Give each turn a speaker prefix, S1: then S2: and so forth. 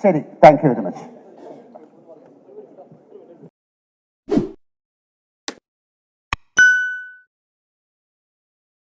S1: ശരി thank you very much